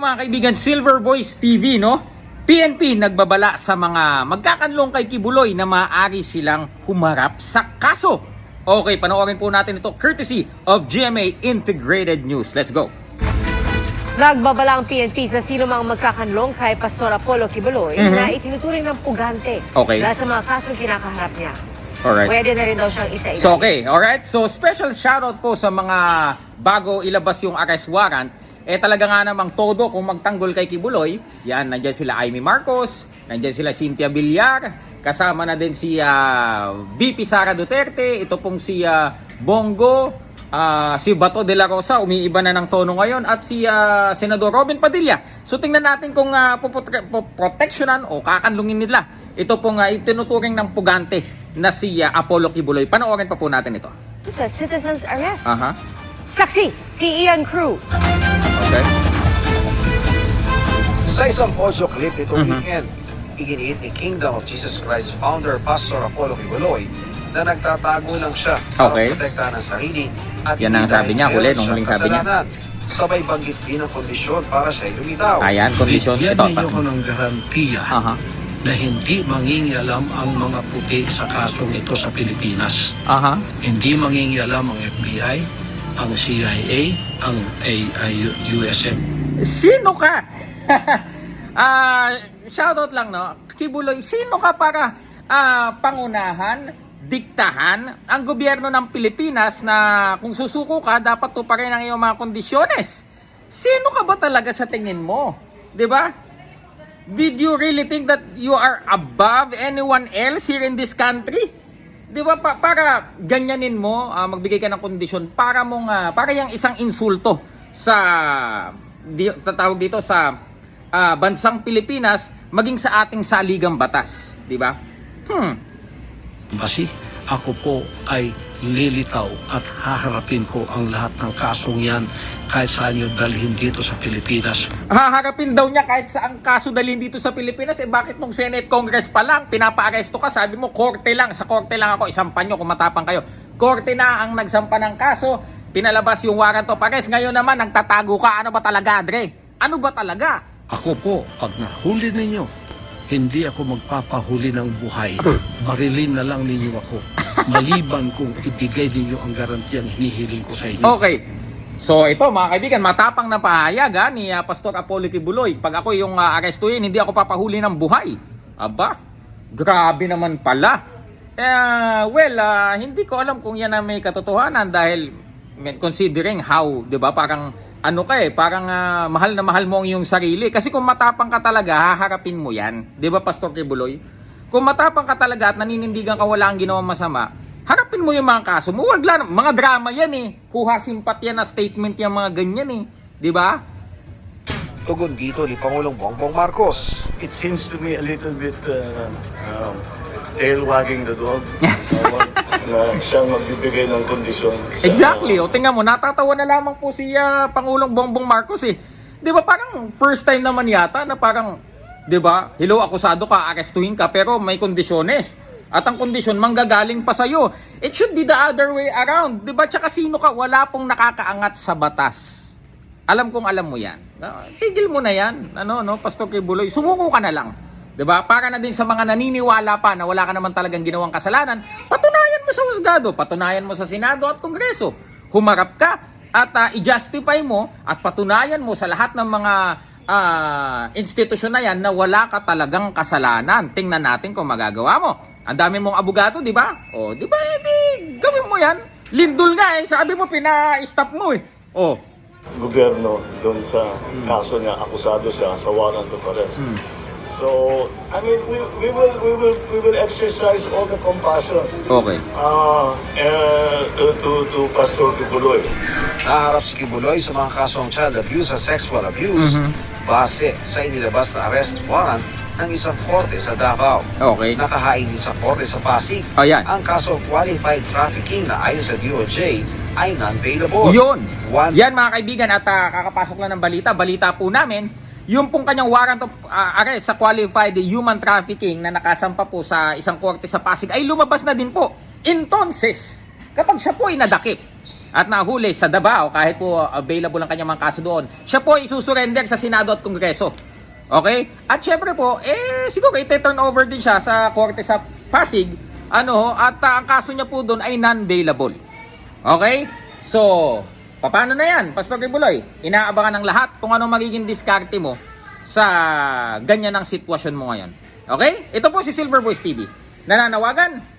mga kaibigan, Silver Voice TV, no? PNP nagbabala sa mga magkakanlong kay Kibuloy na maaari silang humarap sa kaso. Okay, panoorin po natin ito courtesy of GMA Integrated News. Let's go. Nagbabala ang PNP sa sino mang magkakanlong kay Pastor Apollo Kibuloy Mhm. na itinuturing ng pugante Okay. dahil sa mga kasong kinakaharap niya. Alright. Pwede na rin daw siyang isa So okay, alright. So special shoutout po sa mga bago ilabas yung arrest warrant. Eh talaga nga namang todo kung magtanggol kay Kibuloy. Yan, nandyan sila Amy Marcos, nandyan sila Cynthia Villar, kasama na din si ah, VP Sara Duterte, ito pong si ah, Bongo, ah, si Bato de la Rosa, umiiba na ng tono ngayon, at si ah, Senador Robin Padilla. So tingnan natin kung uh, proteksyonan o kakanlungin nila. Ito pong uh, itinuturing ng pugante na si ah, Apollo Kibuloy. Panoorin pa po natin ito. Sa citizen's arrest. Aha. Saksi, si Ian Crew. Okay. Sa isang audio clip nitong Mhm. weekend, iginiit ni Kingdom of Jesus Christ founder Pastor Apollo Kibuloy na nagtatago lang siya para Okay. protektahan ang sarili at Yan ang sabi niya, huli, nung huling sabi niya. Sabay banggit din ang kondisyon para siya lumitaw. Ayan, kondisyon. Bigyan Ito. ninyo ko ng garantiya Aha. na hindi mangingialam ang mga puti sa kasong ito sa Pilipinas. Aha. Hindi mangingialam ang FBI, ang CIA, ang AIUSM. Sino ka? Ah, shoutout lang no. Kibuloy, sino ka para ah, pangunahan, diktahan ang gobyerno ng Pilipinas na kung susuko ka, dapat to pa rin ang iyong mga kondisyones. Sino ka ba talaga sa tingin mo? 'Di ba? Did you really think that you are above anyone else here in this country? 'Di ba pa- para ganyanin mo, ah, magbigay ka ng kondisyon para mong ah, para yung isang insulto sa di, tatawag dito sa ah, bansang Pilipinas maging sa ating saligang batas, 'di ba? Hmm. Basi, ako po ay lilitaw at haharapin ko ang lahat ng kasong yan kahit saan nyo dalhin dito sa Pilipinas. Haharapin daw niya kahit saang kaso dalhin dito sa Pilipinas. Eh bakit nung Senate Congress pa lang, pinapa-aresto ka, sabi mo, korte lang. Sa korte lang ako, isampan nyo kung matapang kayo. Korte na ang nagsampa ng kaso, pinalabas yung warrant of arrest. Ngayon naman, nagtatago ka. Ano ba talaga, Dre? Ano ba talaga? Ako po, pag nahuli ninyo, hindi ako magpapahuli ng buhay. Barilin na lang ninyo ako. Maliban kung ibigay ninyo ang garantiyang hinihiling ko sa inyo. Okay. So ito mga kaibigan, matapang na pahayag ha, ni ah, Pastor Apollo Kibuloy. Pag ako yung uh, arestuin, hindi ako papahuli ng buhay. Aba, grabe naman pala. Eh, well, ah, hindi ko alam kung yan ang may katotohanan dahil considering how, 'di ba? Parang ano ka eh, parang ah, mahal na mahal mo ang iyong sarili. Kasi kung matapang ka talaga, haharapin mo 'yan. 'Di ba, Pastor Kibuloy? Kung matapang ka talaga at naninindigan ka wala ang ginawang masama, harapin mo yung mga kaso mo. Wag lang, mga drama yan eh. Kuha simpatya na statement yung mga ganyan eh. 'Di ba? Tugon dito ni Pangulong Bongbong Marcos. it seems to me a little bit uh, um, tail wagging the dog. Na siyang magbibigay ng kondisyon. sa- Exactly. O tingnan mo, natatawa na lamang po si ah, Pangulong Bongbong Marcos eh. 'Di ba parang first time naman yata na parang 'di ba? Hello, akusado ka, arestuhin ka pero may kondisyones. At ang kondisyon manggagaling pa sa It should be the other way around. 'Di ba? Tsaka sino ka wala pong nakakaangat sa batas. Alam kong alam mo 'yan. Tigil mo na 'yan. Ano no, Pastor Kibuloy, sumuko ka na lang. 'Di ba? Para na din sa mga naniniwala pa na wala ka naman talagang ginawang kasalanan, patunayan mo sa husgado, patunayan mo sa Senado at Kongreso. Humarap ka at ah, i-justify mo at patunayan mo sa lahat ng mga ah, institusyon na yan na wala ka talagang kasalanan. Tingnan natin kung magagawa mo. Ang dami mong abogado, di ba? O, di ba, edi, gawin mo yan. Lindol nga eh, sabi mo, pina-stop mo eh. O, gobyerno doon sa kaso niya, akusado siya sa warrant of arrest. So, I mean, we, we will we will we will exercise all the compassion okay. uh, uh, to to to Pastor Kibuloy. Naharap si Kibuloy sa mga kasong child abuse at sexual abuse base sa inilabas na arrest warrant ng isang korte sa Davao. Okay. Nakahain din sa korte sa Pasig. Oh, yan. Ang kaso qualified trafficking na ayon sa DOJ ay non-bailable. Yun. One Yan mga kaibigan at ah, kakapasok lang ng balita. Balita po namin, yung pong kanyang warrant of ah, arrest sa qualified human trafficking na nakasampa po sa isang korte sa Pasig ay lumabas na din po. Entonces, kapag siya po ay nadakip, at nahuli sa Davao kahit po available ang kanyang mga kaso doon, siya po ay isusurrender sa Senado at Kongreso. Okay? At syempre po, eh, siguro ite-turn over din siya sa korte sa Pasig, ano, at ah, ang kaso niya po doon ay non-bailable. Okay? So, paano na yan, Pastor Kibuloy? Inaabangan ng lahat kung anong magiging diskarte mo sa ganyan ang sitwasyon mo ngayon. Okay? Ito po si Silver Voice TV. Nananawagan